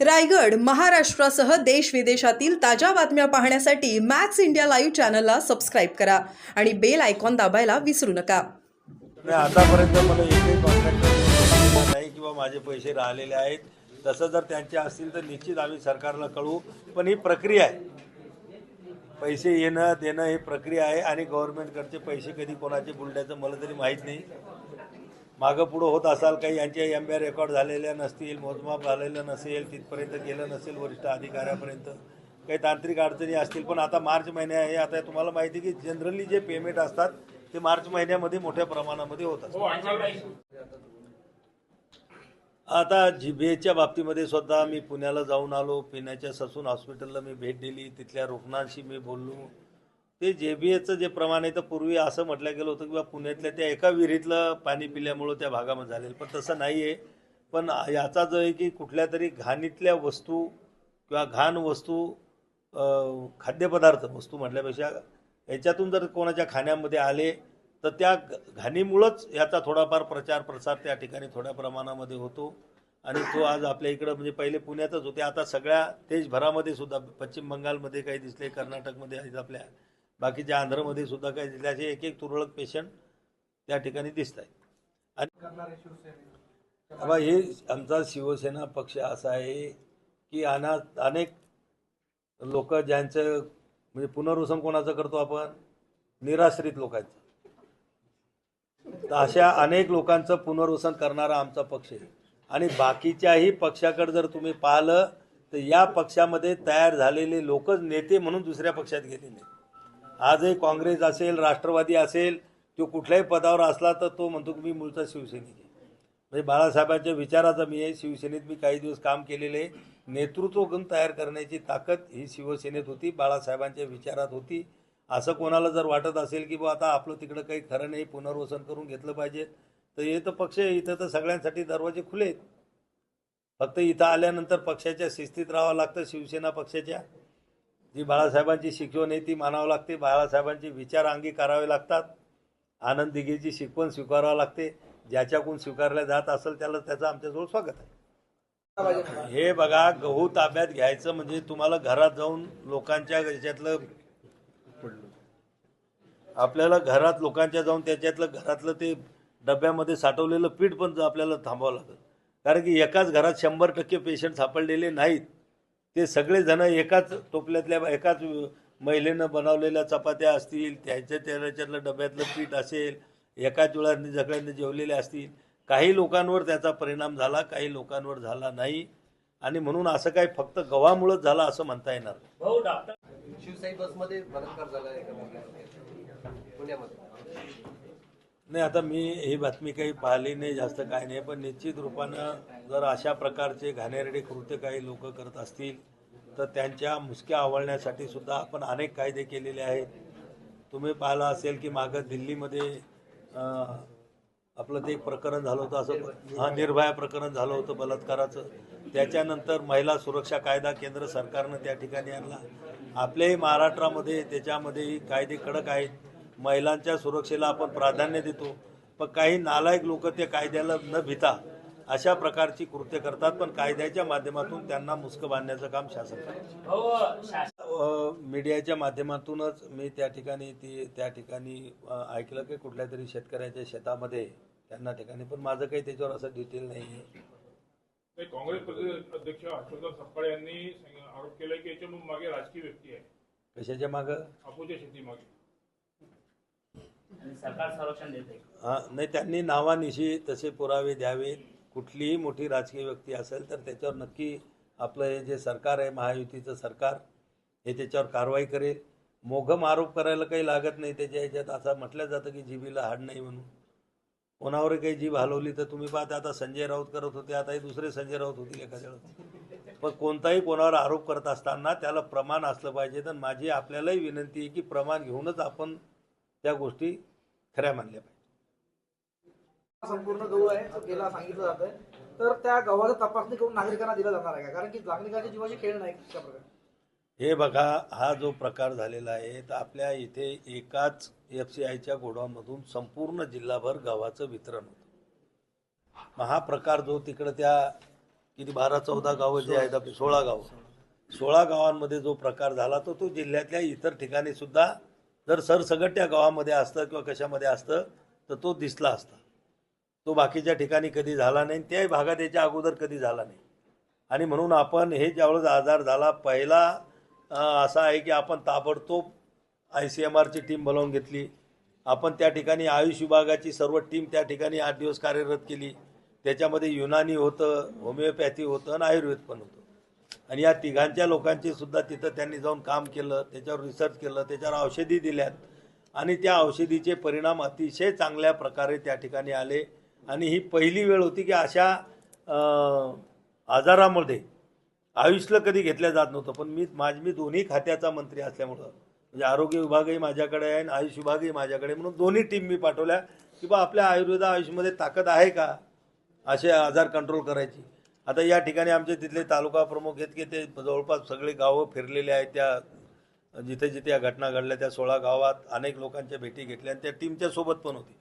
रायगड महाराष्ट्रासह देश विदेशातील ताज्या बातम्या पाहण्यासाठी मॅक्स इंडिया लाईव्ह चॅनलला सबस्क्राईब करा आणि बेल आयकॉन दाबायला विसरू नका. आतापर्यंत मला एकही कॉन्ट्रॅक्टर नाही किंवा माझे पैसे राहिलेले आहेत. तसं जर त्यांचे असतील तर निश्चित आम्ही सरकारला कळू पण ही प्रक्रिया आहे. पैसे येणं देणं ही प्रक्रिया आहे आणि गव्हर्नमेंटकडचे पैसे कधी कोणाचे बुलड्याचं मला तरी माहीत नाही. मागं पुढं होत असाल काही यांच्या एम बी रेकॉर्ड झालेल्या नसतील मोजमाप झालेलं नसेल तिथपर्यंत गेलं नसेल वरिष्ठ अधिकाऱ्यापर्यंत काही तांत्रिक अडचणी असतील. पण आता मार्च महिने आहे आता तुम्हाला माहिती आहे की जनरली जे पेमेंट असतात ते मार्च महिन्यामध्ये मोठ्या प्रमाणामध्ये होत असतात. आता जिभेच्या बाबतीमध्ये स्वतः मी पुण्याला जाऊन आलो. पिण्याच्या ससून हॉस्पिटलला मी भेट दिली. तिथल्या रुग्णांशी मी बोललो. ते जे बी एचं जे प्रमाण आहे तर पूर्वी असं म्हटलं गेलं होतं किंवा पुण्यातल्या त्या एका विहिरीतलं पाणी पिल्यामुळं त्या भागामध्ये झालेलं. पण तसं नाही आहे पण याचा जो आहे की कुठल्या तरी घाणीतल्या वस्तू किंवा घाण वस्तू खाद्यपदार्थ वस्तू म्हटल्यापेक्षा याच्यातून जर कोणाच्या खाण्यामध्ये आले तर त्या घाणीमुळंच याचा थोडाफार प्रचार प्रसार त्या ठिकाणी थोड्या प्रमाणामध्ये होतो. आणि तो आज आपल्या इकडं म्हणजे पहिले पुण्यातच होते. आता सगळ्या देशभरामध्ये सुद्धा पश्चिम बंगालमध्ये काही दिसले कर्नाटकमध्ये आहेत आपल्या. बाकीच्या आंध्रमध्ये सुद्धा काही दिसले असे एक एक तुरळक पेशंट त्या ठिकाणी दिसत आहेत आणि बाबा हे आमचा शिवसेना पक्ष असा आहे की अना अनेक लोक ज्यांचं म्हणजे पुनर्वसन कोणाचं करतो आपण? निराश्रित लोकांचं. तर अशा अनेक लोकांचं पुनर्वसन करणारा आमचा पक्ष आहे. आणि बाकीच्याही पक्षाकडे जर तुम्ही पाहिलं तर या पक्षामध्ये तयार झालेले लोकच नेते म्हणून दुसऱ्या पक्षात गेलेले आजही काँग्रेस असेल राष्ट्रवादी असेल तो कुठल्याही पदावर असला तर तो म्हणतो की मी मूळचा शिवसैनिक आहे. म्हणजे बाळासाहेबांच्या विचाराचा मी आहे शिवसेनेत मी काही दिवस काम केलेले आहे. नेतृत्व गुण तयार करण्याची ताकद ही शिवसेनेत होती बाळासाहेबांच्या विचारात होती. असं कोणाला जर वाटत असेल की बा आता आपलं तिकडं काही खरं नाही पुनर्वसन करून घेतलं पाहिजे तर हे तर पक्ष आहे. इथं तर सगळ्यांसाठी दरवाजे खुले आहेत. फक्त इथं आल्यानंतर पक्षाच्या शिस्तीत राहावं लागतं शिवसेना पक्षाच्या. जी बाळासाहेबांची शिकवण आहे ती मानावं लागते. बाळासाहेबांचे विचार अंगी करावे लागतात. आनंद दिघेची शिकवण स्वीकारावं लागते. ज्याच्याकडून स्वीकारल्या जात असेल त्याला त्याचं आमच्याजवळ स्वागत आहे. हे बघा गहू ताब्यात घ्यायचं म्हणजे तुम्हाला घरात जाऊन लोकांच्या याच्यातलं आपल्याला घरात लोकांच्या जाऊन त्याच्यातलं घरातलं ते डब्यामध्ये साठवलेलं पीठ पण आपल्याला थांबावं लागतं. कारण की एकाच घरात शंभर टक्के पेशंट सापडलेले नाहीत. ते सगळे जण एकाच टोपल्यातल्या एकाच महिलेनं बनवलेल्या चपात्या असतील त्यांच्या त्याच्यातलं डब्यातलं पीठ असेल एकाच वेळा सगळ्यांनी जेवलेले असतील काही लोकांवर त्याचा परिणाम झाला काही लोकांवर झाला नाही आणि म्हणून असं काही फक्त गव्हामुळंच झालं असं म्हणता येणार नाही. शिवसाई बसमध्ये बलात्कार झाला एका मुलीवर. पुण्यामध्ये नाही आता मी ही बातमी काही पाहिली नाही जास्त काही नाही पण निश्चित रूपानं जर अशा प्रकारचे घाणेरडे कृत्य काही लोक करत असतील तर त्यांच्या मुसक्या आवळण्यासाठी सुद्धा आपण अनेक कायदे केलेले आहेत. तुम्ही पाहिलं असेल की मागं दिल्लीमध्ये आपलं ते एक प्रकरण झालं होतं असं हा निर्भया प्रकरण झालं होतं बलात्काराचं. त्याच्यानंतर महिला सुरक्षा कायदा केंद्र सरकारनं त्या ठिकाणी आणला. आपल्याही महाराष्ट्रामध्ये त्याच्यामध्येही कायदे कडक आहेत. महिलांच्या सुरक्षेला आपण प्राधान्य देतो. पण काही नालायक लोक ते कायद्याला न भिता अशा प्रकारची कृत्य करतात. पण कायद्याच्या माध्यमातून त्यांना मुस्क बांधण्याचं काम शासन करतं. अ, मीडियाच्या माध्यमातूनच मी त्या ठिकाणी ती त्या ठिकाणी ऐकलं की कुठल्या तरी शेतकऱ्याच्या शेतामध्ये त्यांना ठिकाणी. पण माझं काही त्याच्यावर असं डिटेल नाही आहे काँग्रेस अध्यक्ष हर्षवर्धन सपकाळे यांनी आरोप केलाय की याच्या मागे राजकीय व्यक्ती आहे. कशाच्या मागं? अपूच्या शेतीमागे. आणि सरकार संरक्षण देते. नाही त्यांनी नावानिशी तसे पुरावे द्यावेत. कुठलीही मोठी राजकीय व्यक्ती असेल तर त्याच्यावर नक्की आपलं हे जे सरकार आहे महायुतीचं सरकार हे त्याच्यावर कारवाई करेल. मोघम आरोप करायला काही लागत नाही त्याच्या ह्याच्यात असं म्हटलं जातं की जीबीला हाड नाही म्हणून. कोणावर काही जीभ हलवली तर तुम्ही पाहता आता संजय राऊत करत होते आता हे दुसरे संजय राऊत होतील एखाद्या वेळेस. पण कोणताही कोणावर आरोप करत असताना त्याला प्रमाण असलं पाहिजे. तर माझी आपल्यालाही विनंती आहे की प्रमाण घेऊनच आपण त्या गोष्टी खऱ्या मानल्या पाहिजे. संपूर्ण गहू आहे गेला सांगितलं जात आहे तर त्या गव्हाची तपासणी करून नागरिकांना दिला जाणार आहे का? कारण की नागरिकांच्या जीवाची खेळ नाही अशा प्रकारे हे बघा हा जो प्रकार झालेला आहे तर आपल्या इथे एकाच एफ सी आयच्या गोडाऊनमधून संपूर्ण जिल्हाभर गव्हाचं वितरण होतं. मग हा प्रकार जो तिकडं त्या किती बारा चौदा गावं जे आहेत आपली सोळा गावं. सोळा गावांमध्ये जो प्रकार झाला तो तो जिल्ह्यातल्या इतर ठिकाणी सुद्धा जर सरसगट्या गावामध्ये असतं किंवा कशामध्ये असतं तर तो दिसला असता. तो बाकीच्या ठिकाणी कधी झाला नाही त्याही भागात याच्या अगोदर कधी झाला नाही. आणि म्हणून आपण हे ज्यावेळेस आजार झाला पहिला असा आहे की आपण ताबडतोब आय सी एम आरची टीम बोलावून घेतली. आपण त्या ठिकाणी आयुष विभागाची सर्व टीम त्या ठिकाणी आठ दिवस कार्यरत केली. त्याच्यामध्ये युनानी होतं होमिओपॅथी होतं आणि आयुर्वेद पण होतं. आणि या तिघांच्या लोकांची सुद्धा तिथं त्यांनी जाऊन काम केलं त्याच्यावर रिसर्च केलं त्याच्यावर औषधी दिल्यात. आणि त्या औषधीचे परिणाम अतिशय चांगल्या प्रकारे त्या ठिकाणी आले. आणि ही पहिली वेळ होती की अशा आजारामध्ये आयुष्यला कधी घेतल्या जात नव्हतं. पण मी माझ मी दोन्ही खात्याचा मंत्री असल्यामुळं म्हणजे आरोग्य विभागही माझ्याकडे आहे आणि आयुष विभागही माझ्याकडे म्हणून दोन्ही टीम मी पाठवल्या की बा आपल्या आयुर्वेद आयुषमध्ये ताकद आहे का असे आजार कंट्रोल करायची? आता या ठिकाणी आमचे तिथले तालुका प्रमुख आहेत की ते जवळपास सगळे गावं फिरलेले आहेत. त्या जिथे जिथे या घटना घडल्या त्या सोळा गावात अनेक लोकांच्या भेटी घेतल्या आणि त्या टीमच्या सोबत पण होती.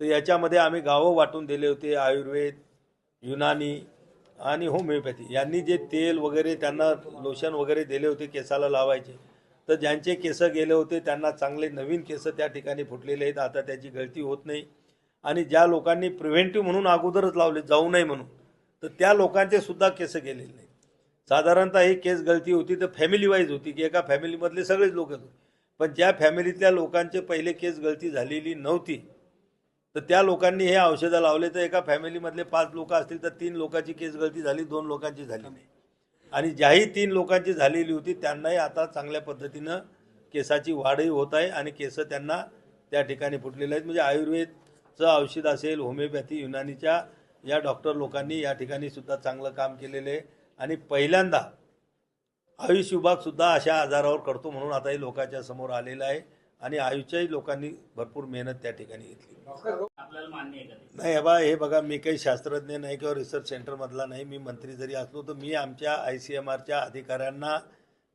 तर याच्यामध्ये आम्ही गावं वाटून दिले होते आयुर्वेद युनानी आणि होमिओपॅथी. यांनी जे तेल वगैरे त्यांना लोशन वगैरे दिले होते केसाला लावायचे. तर ज्यांचे केस गेले होते त्यांना चांगले नवीन केस त्या ठिकाणी फुटलेले आहेत. आता त्याची गळती होत नाही. आणि ज्या लोकांनी प्रिव्हेंटिव्ह म्हणून अगोदरच लावले जाऊ नये म्हणून. तर त्या लोकांचे सुद्धा केस गेलेले नाहीत. साधारणतः ही केस गळती होती तर फॅमिली वाईज होती की एका फॅमिलीमधले सगळेच लोक होते. पण ज्या फॅमिलीतल्या लोकांचे पहिले केस गळती झालेली नव्हती तर त्या लोकांनी हे औषधं लावले तर एका फॅमिलीमधले पाच लोक असतील तर तीन लोकांची केस गळती झाली दोन लोकांची झाली नाही. आणि ज्याही तीन लोकांची झालेली होती त्यांनाही आता चांगल्या पद्धतीनं केसाची वाढही होत आहे आणि केस त्यांना त्या ठिकाणी फुटलेले आहेत. म्हणजे आयुर्वेदचं औषध असेल होमिओपॅथी युनानीच्या या डॉक्टर लोकांनी या ठिकाणी सुद्धा चांगलं काम केलेलं आहे. आणि पहिल्यांदा आयुष विभाग सुद्धा अशा आजारावर करतो म्हणून आता हे लोकांच्या समोर आलेलं आहे. आणि आयुषच्याही लोकांनी भरपूर मेहनत त्या ठिकाणी घेतली? नाही हे बा हे बघा मी काही शास्त्रज्ञ नाही किंवा रिसर्च सेंटरमधला नाही. मी मंत्री जरी असलो तर मी आमच्या आय सी एम आरच्या अधिकाऱ्यांना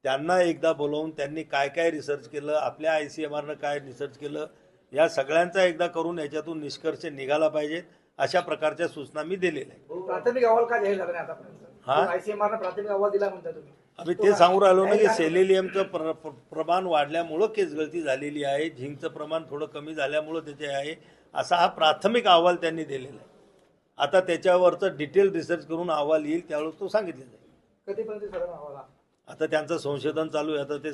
त्यांना एकदा बोलवून त्यांनी काय काय रिसर्च केलं आपल्या आय सी एम आरनं काय रिसर्च केलं या सगळ्यांचा एकदा करून याच्यातून निष्कर्ष निघाला पाहिजेत. अशा प्रकारच्या सूचना मी दिलेल्या आहेत प्राथमिक अहवाल का जाहीर झाला नाही आतापर्यंत हा? आयसीएमआर प्राथमिक अहवाल दिला म्हणता तुम्ही आम्ही ते सांगू राहिलो ना की सेलेलियमचं प्र प्र- प्रमाण वाढल्यामुळं केस गळती झालेली आहे झिंकचं प्रमाण थोडं कमी झाल्यामुळं त्याचे आहे असा हा प्राथमिक अहवाल त्यांनी दिलेला आहे आता त्याच्यावरचं डिटेल रिसर्च करून अहवाल येईल त्यावेळेस तो सांगितले जाईल कधीपर्यंत साधारण अहवाल हा? आता त्यांचं संशोधन चालू आहे आता ते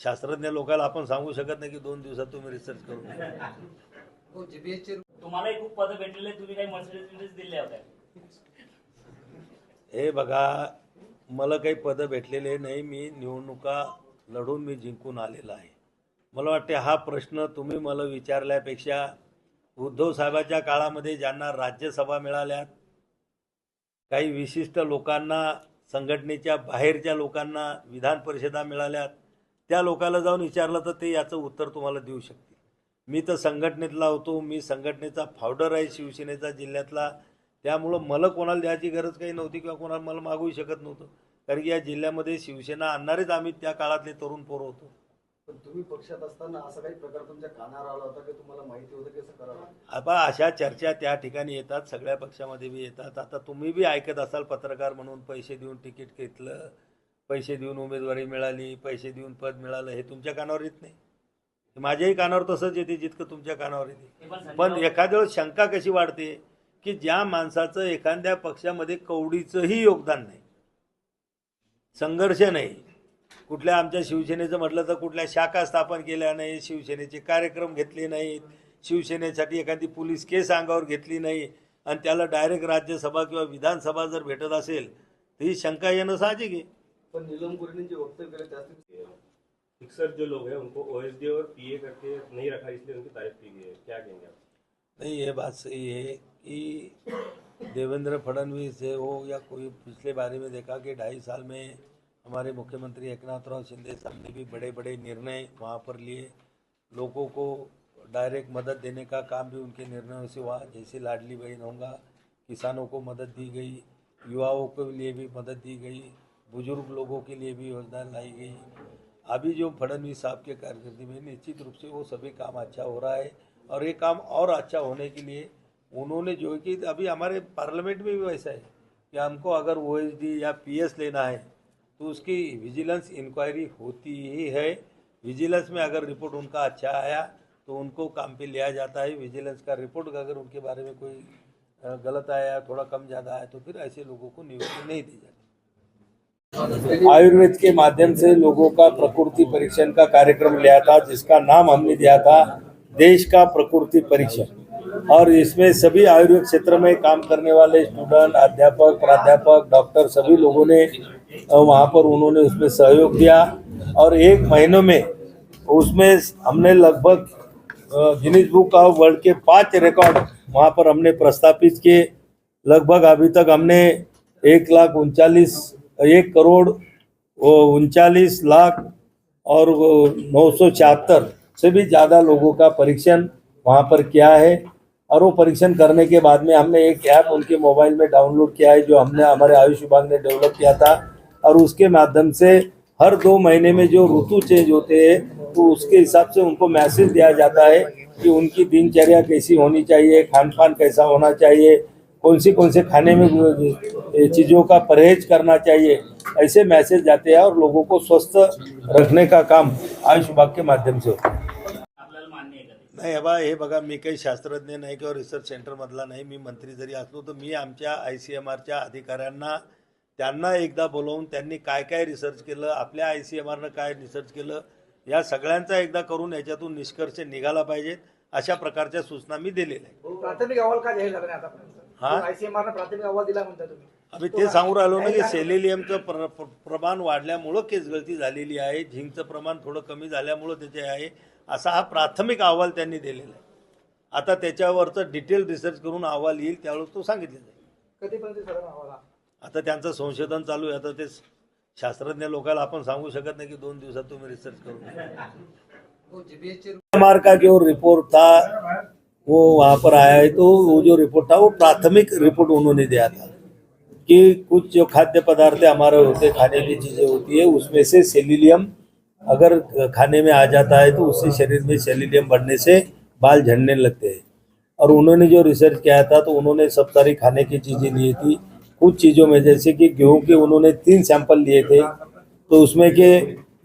शास्त्रज्ञ लोकांना आपण सांगू शकत नाही की दोन दिवसात तुम्ही रिसर्च करून द्या. हो जीबीएसचे तुम्हालाही खूप पद भेटलेले तुम्ही काही मर्सिडीज बिर्सिडीज दिल्या होत्या हे बघा मला काही पदं भेटलेले नाही मी निवडणुका लढून मी जिंकून आलेला आहे. मला वाटते हा प्रश्न तुम्ही मला विचारल्यापेक्षा उद्धव साहेबाच्या काळामध्ये ज्यांना राज्यसभा मिळाल्यात काही विशिष्ट लोकांना संघटनेच्या बाहेरच्या लोकांना विधान परिषदा मिळाल्यात त्या लोकाला जाऊन विचारलं तर ते याचं उत्तर तुम्हाला देऊ शकते मी तर संघटनेतला होतो मी संघटनेचा फावडर आहे शिवसेनेचा जिल्ह्यातला. त्यामुळं मला कोणाला द्यायची गरज काही नव्हती किंवा कोणाला मला मागूही शकत नव्हतं. कारण की या जिल्ह्यामध्ये शिवसेना आणणारेच आम्ही त्या काळातले तरुण पोरं होतो. पण तुम्ही पक्षात असताना असा काही प्रकार तुमच्या कानावर आला होता की तुम्हाला माहिती होतं की असं करावं आता अशा चर्चा त्या ठिकाणी येतात सगळ्या पक्षामध्ये बी येतात. आता तुम्ही बी ऐकत असाल पत्रकार म्हणून पैसे देऊन तिकीट घेतलं पैसे देऊन उमेदवारी मिळाली पैसे देऊन पद मिळालं हे तुमच्या कानावर येत नाही. माझ्याही कानावर तसंच येते जितकं तुमच्या कानावर येते. पण एखाद्या वेळेस शंका कशी वाढते की ज्या माणसाचं एखाद्या पक्षामध्ये कवडीचंही योगदान नाही संघर्ष नाही कुठल्या आमच्या शिवसेनेचं म्हटलं तर कुठल्या शाखा स्थापन केल्या नाही शिवसेनेचे कार्यक्रम घेतले नाहीत शिवसेनेसाठी एखादी पोलीस केस अंगावर घेतली नाही आणि त्याला डायरेक्ट राज्यसभा किंवा विधानसभा जर भेटत असेल तर ही शंका येणं साहजिक आहे. पण नीलम गोरेंनी जे वक्तव्य केलं फिक्सर जो लोग हैं, उनको ओएसडी और पीए करके नहीं रखा, इसलिए उनकी तारीफ़ की गई है। क्या कहेंगे आप? नहीं, ये बात सही है कि देवेंद्र फडणवीस है हो या कोई पिछले बारे में देखा कि ढाई साल में हमारे मुख्यमंत्री एकनाथ राव शिंदे साहब ने भी बड़े बड़े निर्णय वहाँ पर लिए। लोगों को डायरेक्ट मदद देने का काम भी उनके निर्णयों से हुआ। जैसे लाडली बहन होगा, किसानों को मदद दी गई, युवाओं के लिए भी मदद दी गई, बुज़ुर्ग लोगों के लिए भी योजना लाई गई। अभी जो फडणवीस साहब के कारकर्दगी में निश्चित रूप से वो सभी काम अच्छा हो रहा है और ये काम और अच्छा होने के लिए उन्होंने जो कि अभी हमारे पार्लियामेंट में भी वैसा है कि हमको अगर ओ या पीएस लेना है तो उसकी विजिलेंस इंक्वायरी होती ही है। विजिलेंस में अगर रिपोर्ट उनका अच्छा आया तो उनको काम पे लिया जाता है। विजिलेंस का रिपोर्ट अगर उनके बारे में कोई गलत आया, थोड़ा कम ज़्यादा आया तो फिर ऐसे लोगों को नियुक्ति नहीं दी जाती। आयुर्वेद के माध्यम से लोगों का प्रकृति परीक्षण का कार्यक्रम लिया था, जिसका नाम हमने दिया था, देश का प्रकृति परीक्षण। और इसमें सभी आयुर्वेद क्षेत्र में काम करने वाले स्टूडेंट अध्यापक, प्राध्यापक डॉक्टर सभी लोगों ने वहाँ पर उन्होंने उसमें सहयोग दिया। और एक महीनों में उसमें हमने लगभग गिनीज बुक ऑफ़ वर्ल्ड के पाँच रिकॉर्ड वहाँ पर हमने प्रस्तापित किए। लगभग अभी तक हमने एक लाख उनचालीस एक करोड़ उनचालीस लाख और नौ सौ छिहत्तर से भी ज़्यादा लोगों का परीक्षण वहाँ पर किया है। और वो परीक्षण करने के बाद में हमने एक ऐप उनके मोबाइल में डाउनलोड किया है, जो हमने हमारे आयुष विभाग ने डेवलप किया था। और उसके माध्यम से हर दो महीने में जो ऋतु चेंज होते हैं तो उसके हिसाब से उनको मैसेज दिया जाता है कि उनकी दिनचर्या कैसी होनी चाहिए खान पान कैसा होना चाहिए कौन सी कौन से खाने में चीज़ों का परहेज करना चाहिए ऐसे मैसेज जाते हैं और लोगों को स्वस्थ रखने का काम आयुष विभाग के माध्यम से होता है। आपल्याला मान्य आहे का ते नाही बा हे बघा मी काही शास्त्रज्ञ नाही किंवा रिसर्च सेंटरमधला नाही. मी मंत्री जरी असलो तर मी आमच्या आय सी एम आरच्या अधिकाऱ्यांना त्यांना एकदा बोलवून त्यांनी काय काय रिसर्च केलं आपल्या आय सी एम आरनं काय रिसर्च केलं या सगळ्यांचा एकदा करून याच्यातून निष्कर्ष निघाला पाहिजेत. अशा प्रकारच्या सूचना मी दिलेल्या आहेत. प्राथमिक अहवाल का नाही हा? आयसीएमआर प्राथमिक अहवाल दिला म्हणता तुम्ही आम्ही ते सांगू राहिलो ना की सेलेलियमचं प्र प्र- प्रमाण वाढल्यामुळं केस गळती झालेली आहे झिंकचं प्रमाण थोडं कमी झाल्यामुळं त्याचे आहे असा हा प्राथमिक अहवाल त्यांनी दिलेला आहे आता त्याच्यावरचं डिटेल रिसर्च करून अहवाल येईल त्यावेळेस तो सांगितलं जाईल कधीपर्यंत अहवाल हा? आता त्यांचं संशोधन चालू आहे आता ते शास्त्रज्ञ लोकांना आपण सांगू शकत नाही की दोन दिवसात तुम्ही रिसर्च करून द्या. जीबीएसचे हमार का जो रिपोर्ट था वो वहाँ पर आया है तो वो जो रिपोर्ट था, वो प्राथमिक रिपोर्ट उन्होंने दिया था कि कुछ जो खाद्य पदार्थ हमारे होते, खाने की चीज़ें होती है, उसमें से सेलिलियम अगर खाने में आ जाता है तो उससे शरीर में सेलिलियम बढ़ने से बाल झड़ने लगते हैं। और उन्होंने जो रिसर्च किया था तो उन्होंने सब सारी खाने की चीज़ें ली थी। कुछ चीज़ों में, जैसे कि गेहूँ के उन्होंने तीन सैंपल लिए थे तो उसमें के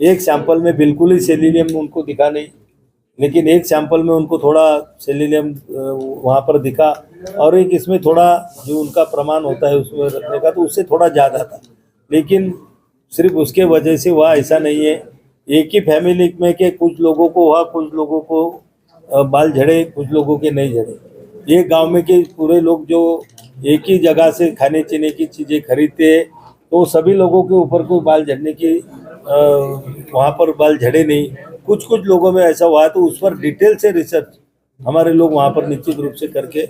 एक सैंपल में बिल्कुल ही सेलिलियम उनको दिखा नहीं। लेकिन एक सैंपल में उनको थोड़ा सेलिलियम वहाँ पर दिखा और एक इसमें थोड़ा जो उनका प्रमाण होता है उसमें रखने का तो उससे थोड़ा ज़्यादा था। लेकिन सिर्फ़ उसके वजह से हुआ ऐसा नहीं है। एक ही फैमिली में के कुछ लोगों को हुआ, कुछ लोगों को बाल झड़े, कुछ लोगों के नहीं झड़े। ये गाँव में के पूरे लोग जो एक ही जगह से खाने पीने की चीज़ें खरीदते हैं तो सभी लोगों के ऊपर कोई बाल झड़ने की वहाँ पर बाल झड़े नहीं। कुछ कुछ लोगों में ऐसा हुआ है तो उस पर डिटेल से रिसर्च हमारे लोग वहाँ पर निश्चित रूप से करके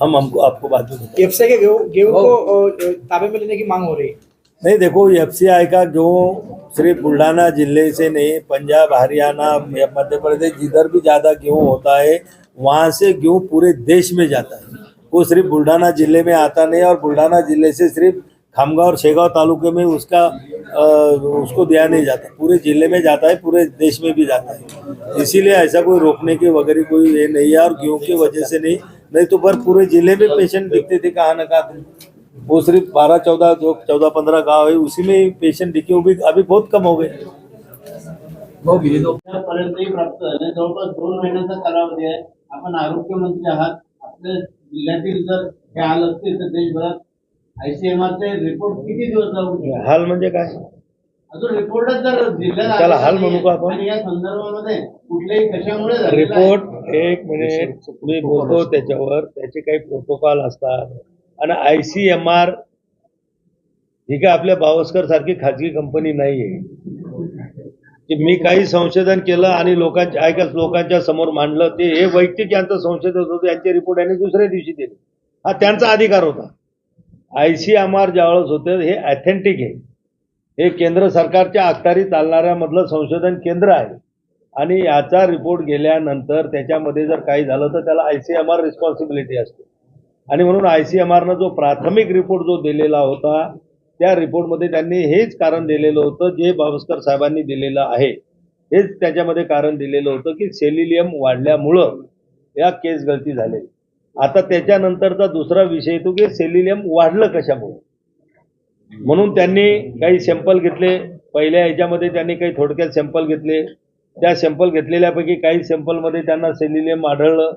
हम हमको आपको बाद में एफसीआई के गेहूँ को ताबे में लेने की मांग हो रही है। नहीं देखो एफसीआई का गेहूँ सिर्फ़ बुल्ढाना ज़िले से नहीं पंजाब हरियाणा या मध्य प्रदेश जिधर भी ज़्यादा गेहूँ होता है वहाँ से गेहूँ पूरे देश में जाता है। वो सिर्फ़ बुल्ढाना ज़िले में आता नहीं और बुल्ढाना ज़िले से सिर्फ़ खामगांव और शेगांव तालुके में उसका अ, उसको दिया नहीं जाता। पूरे ज़िले में जाता है पूरे देश में भी जाता है। इसीलिए ऐसा कोई रोकने के वगैरह कोई ये नहीं है और गेहूँ की वजह से नहीं। नहीं तो पर पूरे ज़िले में पेशेंट दिखते थे कहाँ ना कहाँ वो सिर्फ़ बारह चौदह जो चौदह पंद्रह गाँव है उसी में पेशेंट दिखे वो भी अभी बहुत कम हो गए। जवळपास दोन महिन्याचा कालावधी आहे आपण आरोग्यमंत्री आहात आपल्या जिल्ह्यातील जर हे आलं असतील तर देशभरात आयसीएमआरचे रिपोर्ट किती दिवस जाऊ? हाल म्हणजे काय? अजून रिपोर्टच जर जिल्ह्यात त्याला हाल म्हणू का नाहीये आपण? आणि या संदर्भामध्ये कुठल्याही कशामुळे झालेलं आहे? रिपोर्ट एक मिनिट मी बोलतो त्याच्यावर त्याचे काही प्रोटोकॉल असतात. आणि आय सी एम आर ही काय आपल्या बावस्कर सारखी खाजगी कंपनी नाही आहे की मी काही संशोधन केलं आणि लोकांच्या ऐका लोकांच्या समोर मांडलं ते हे वैयक्तिक यांचं संशोधन होतं यांचे रिपोर्ट यांनी दुसऱ्या दिवशी दिले. हा त्यांचा अधिकार होता. आय सी एम आर ज्यावेळेस होते हे ॲथेंटिक आहे. हे केंद्र सरकारच्या अखत्यारी चालणाऱ्यामधलं संशोधन केंद्र आहे. आणि याचा रिपोर्ट गेल्यानंतर त्याच्यामध्ये जर काही झालं तर त्याला I C M R responsibility असते. आणि म्हणून आय सी एम आरनं जो प्राथमिक रिपोर्ट जो दिलेला होता त्या रिपोर्टमध्ये त्यांनी हेच कारण दिलेलं होतं जे बावस्कर साहेबांनी दिलेलं आहे. हेच त्याच्यामध्ये कारण दिलेलं होतं की सेलिलियम वाढल्यामुळं या केस गळती झालेली. आता त्याच्यानंतरचा दुसरा विषय येतो की सेलिलियम वाढलं कशामुळे? म्हणून त्यांनी काही सॅम्पल घेतले. पहिल्या ह्याच्यामध्ये त्यांनी काही थोडक्यात सॅम्पल घेतले. त्या सॅम्पल घेतलेल्यापैकी काही सॅम्पलमध्ये त्यांना सेलिलियम आढळलं.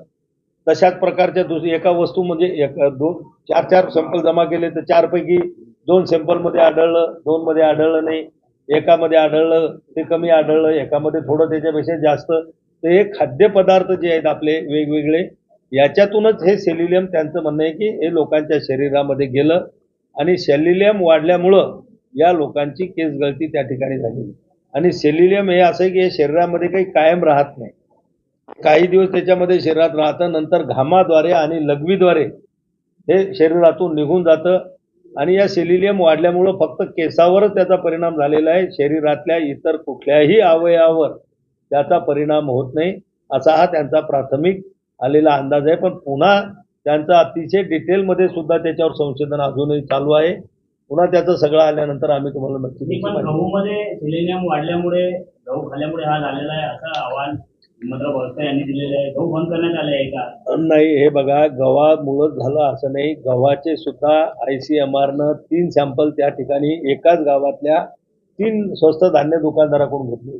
तशाच प्रकारच्या दुस एका वस्तू म्हणजे एक दोन चार चार सॅम्पल जमा केले तर चारपैकी दोन सॅम्पलमध्ये आढळलं दोनमध्ये आढळलं नाही. एकामध्ये आढळलं ते कमी आढळलं एकामध्ये थोडं त्याच्यापेक्षा जास्त. तर हे खाद्यपदार्थ जे आहेत आपले वेगवेगळे याच्यातूनच हे सेलिलियम त्यांचं म्हणणं आहे की हे लोकांच्या शरीरामध्ये गेलं आणि सेलिलियम वाढल्यामुळं या लोकांची केस गळती त्या ठिकाणी झाली. आणि सेलिलियम हे असं आहे की हे शरीरामध्ये काही कायम राहत नाही. काही दिवस त्याच्यामध्ये शरीरात राहतं नंतर घामाद्वारे आणि लघवीद्वारे हे शरीरातून निघून जातं आणि या सेलिलियम वाढल्यामुळं फक्त केसावरच त्याचा परिणाम झालेला आहे. शरीरातल्या इतर कुठल्याही अवयवावर त्याचा परिणाम होत नाही. असा हा त्यांचा प्राथमिक आलेला अंदाज आहे. पण पुन्हा त्यांचं अतिशय डिटेलमध्ये सुद्धा त्याच्यावर संशोधन अजूनही चालू आहे. पुन्हा त्याचं सगळं आल्यानंतर आम्ही तुम्हाला नक्की. गहूमध्ये सेलेनियम वाढल्यामुळे गहू खाल्ल्यामुळे हा झालेला आहे असं आव्हान हिमंतराव भोसले यांनी दिलेलं आहे. गहू बंद करण्यात आले आहे का? नाही हे बघा गव्हामुळंच झालं असं नाही. गव्हाचे सुद्धा आय सी एम आरनं तीन सॅम्पल त्या ठिकाणी एकाच गावातल्या तीन स्वस्त धान्य दुकानदाराकडून घेतले.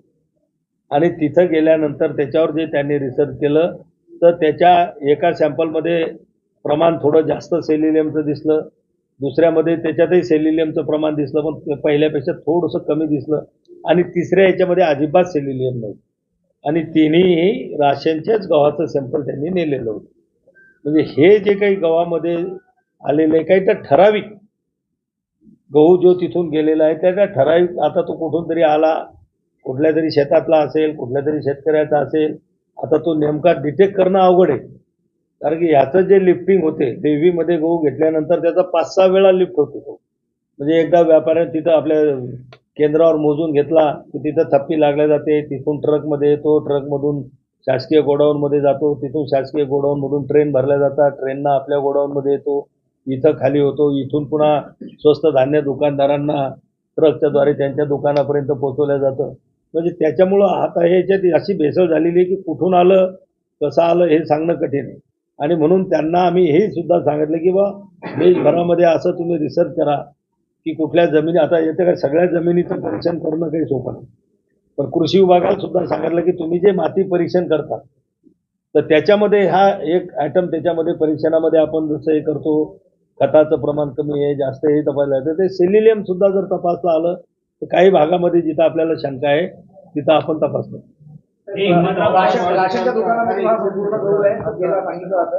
आणि तिथं गेल्यानंतर त्याच्यावर जे त्यांनी रिसर्च केलं तर त्याच्या एका सॅम्पलमध्ये प्रमाण थोडं जास्त सेलिलियमचं दिसलं. दुसऱ्यामध्ये त्याच्यातही सेलिलियमचं प्रमाण दिसलं पण पहिल्यापेक्षा थोडंसं कमी दिसलं. आणि तिसऱ्या याच्यामध्ये अजिबात सेलिनियम नव्हतं. आणि तिन्ही राशनच्याच गव्हाचं सॅम्पल त्यांनी नेलेलं होतं. म्हणजे हे जे काही गव्हामध्ये आलेलं आहे काही तर ठराविक गहू जो तिथून गेलेला आहे त्याचा ठराविक आता तो कुठून तरी आला कुठल्या तरी शेतातला असेल कुठल्या तरी शेतकऱ्याचा असेल आता तो नेमका डिटेक्ट करणं अवघड आहे. कारण की ह्याचं जे लिफ्टिंग होते देवीमध्ये गहू घेतल्यानंतर त्याचा पाच सहा वेळा लिफ्ट होतो तो. म्हणजे एकदा व्यापाऱ्याने तिथं आपल्या केंद्रावर मोजून घेतला की तिथं थप्पी लागल्या जाते तिथून ट्रकमध्ये येतो ट्रकमधून शासकीय गोडाऊनमध्ये जातो तिथून शासकीय गोडाऊनमधून ट्रेन भरल्या जातात ट्रेननं आपल्या गोडाऊनमध्ये येतो इथं खाली होतो इथून पुन्हा स्वस्त धान्य दुकानदारांना ट्रकच्याद्वारे त्यांच्या दुकानापर्यंत पोहोचवलं जातं. म्हणजे त्याच्यामुळं आता ह्याच्यात अशी भेसळ झालेली आहे की कुठून आलं कसं आलं हे सांगणं कठीण आहे. आणि म्हणून त्यांना आम्ही हे सुद्धा सांगितलं की बा देशभरामध्ये असं तुम्ही रिसर्च करा की कुठल्या जमिनी आता येते काय सगळ्या जमिनीचं परीक्षण करणं काही सोपं नाही. पण कृषी विभागाला सुद्धा सांगितलं की तुम्ही जे माती परीक्षण करता तर त्याच्यामध्ये हा एक आयटम त्याच्यामध्ये परीक्षणामध्ये आपण जसं हे करतो खताचं प्रमाण कमी आहे जास्त हे तपासलं जातं. ते सेलिलियम सुद्धा जर तपासलं आलं तर काही भागामध्ये जिथं आपल्याला शंका आहे तिथं आपण जातं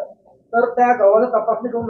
तर त्या गव्हाची तपासणी करून